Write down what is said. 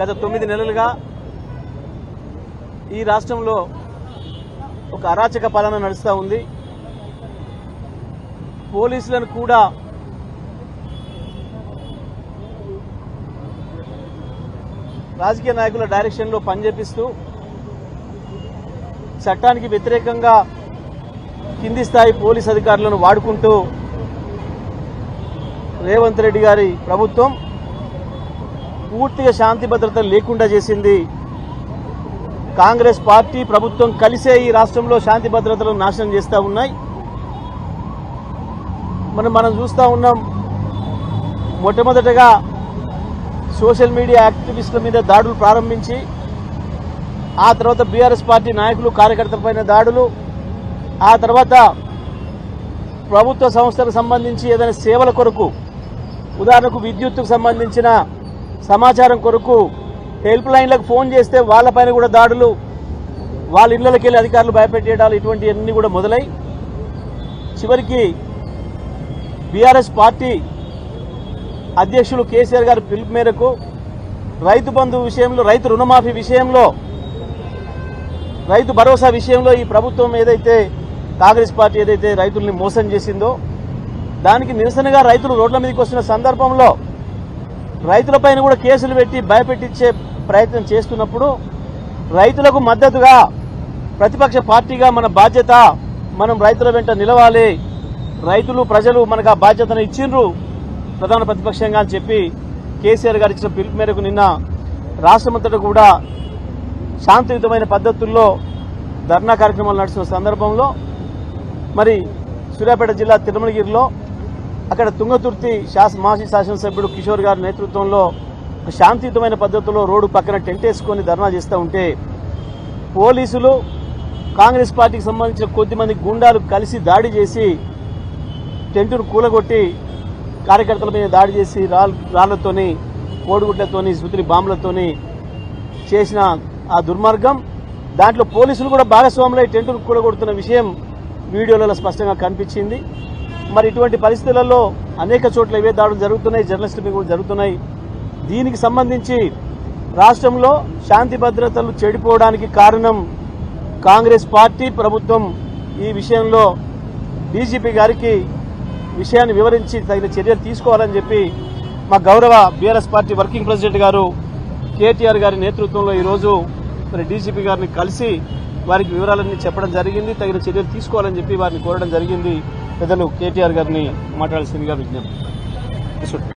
గత తొమ్మిది నెలలుగా ఈ రాష్ట్రంలో ఒక అరాచక పాలన నడుస్తూ ఉంది. పోలీసులను కూడా రాజకీయ నాయకుల డైరెక్షన్లో పనిచేపిస్తూ చట్టానికి వ్యతిరేకంగా కింది స్థాయి పోలీస్ అధికారులను వాడుకుంటూ రేవంత్ రెడ్డి గారి ప్రభుత్వం పూర్తిగా శాంతి భద్రత లేకుండా చేసింది. కాంగ్రెస్ పార్టీ ప్రభుత్వం కలిసే ఈ రాష్ట్రంలో శాంతి భద్రతలను నాశనం చేస్తూ ఉన్నాయి. మనం మనం చూస్తూ ఉన్నాం మొట్టమొదటగా సోషల్ మీడియా యాక్టివిస్టుల మీద దాడులు ప్రారంభించి ఆ తర్వాత బీఆర్ఎస్ పార్టీ నాయకులు కార్యకర్తలపైన దాడులు ఆ తర్వాత ప్రభుత్వ సంస్థలకు సంబంధించి ఏదైనా సేవల కొరకు ఉదాహరణకు విద్యుత్తుకు సంబంధించిన సమాచారం కొరకు హెల్ప్ లైన్లకు ఫోన్ చేస్తే వాళ్ళపైన కూడా దాడులు వాళ్ళ ఇళ్ళకి వెళ్ళి అధికారులు భయపెట్టేయడాలు ఇటువంటివన్నీ కూడా మొదలై చివరికి బీఆర్ఎస్ పార్టీ అధ్యక్షులు కేసీఆర్ గారి పిలుపు మేరకు రైతు బంధు విషయంలో రైతు రుణమాఫీ విషయంలో రైతు భరోసా విషయంలో ఈ ప్రభుత్వం ఏదైతే కాంగ్రెస్ పార్టీ ఏదైతే రైతుల్ని మోసం చేసిందో దానికి నిరసనగా రైతులు రోడ్ల మీదకి వస్తున్న సందర్భంలో రైతులపైన కూడా కేసులు పెట్టి భయపెట్టించే ప్రయత్నం చేస్తున్నప్పుడు రైతులకు మద్దతుగా ప్రతిపక్ష పార్టీగా మన బాధ్యత మనం రైతుల వెంట నిలవాలి. రైతులు ప్రజలు మనకు ఆ బాధ్యతను ఇచ్చిండ్రు. ప్రధాన ప్రతిపక్షంగా అని చెప్పి కేసీఆర్ గారు ఇచ్చిన పిలుపు మేరకు నిన్న రాష్ట్రమంతటా కూడా శాంతియుతమైన పద్ధతుల్లో ధర్నా కార్యక్రమాలు నడుస్తున్న సందర్భంలో మరి సూర్యాపేట జిల్లా తిరుమలగిరిలో అక్కడ తుంగతుర్తి శాస మాజీ శాసనసభ్యుడు కిషోర్ గారి నేతృత్వంలో ఒక శాంతియుతమైన పద్ధతిలో రోడ్డు పక్కన టెంట్ వేసుకొని ధర్నా చేస్తూ ఉంటే పోలీసులు కాంగ్రెస్ పార్టీకి సంబంధించిన కొద్దిమంది గుండాలు కలిసి దాడి చేసి టెంటును కూలగొట్టి కార్యకర్తల మీద దాడి చేసి రాళ్ళతోని కోడిగుడ్లతోని శృతిని బాంబులతోని చేసిన ఆ దుర్మార్గం. దాంట్లో పోలీసులు కూడా భాగస్వాములై టెంటును కూలగొడుతున్న విషయం వీడియోలలో స్పష్టంగా కనిపించింది. మరి ఇటువంటి పరిస్థితులలో అనేక చోట్ల ఇవే దాడులు జరుగుతున్నాయి జర్నలిస్టుల మీద కూడా జరుగుతున్నాయి. దీనికి సంబంధించి రాష్ట్రంలో శాంతి భద్రతలు చెడిపోవడానికి కారణం కాంగ్రెస్ పార్టీ ప్రభుత్వం ఈ విషయంలో డీజీపీ గారికి విషయాన్ని వివరించి తగిన చర్యలు తీసుకోవాలని చెప్పి మా గౌరవ బీఆర్ఎస్ పార్టీ వర్కింగ్ ప్రెసిడెంట్ గారు కేటీఆర్ గారి నేతృత్వంలో ఈరోజు మరి డీజీపీ గారిని కలిసి వారికి వివరాలన్నీ చెప్పడం జరిగింది తగిన చర్యలు తీసుకోవాలని చెప్పి వారిని కోరడం జరిగింది. పెద్దలు కేటీఆర్ గారిని మాట్లాడాల్సిందిగా విజ్ఞప్తి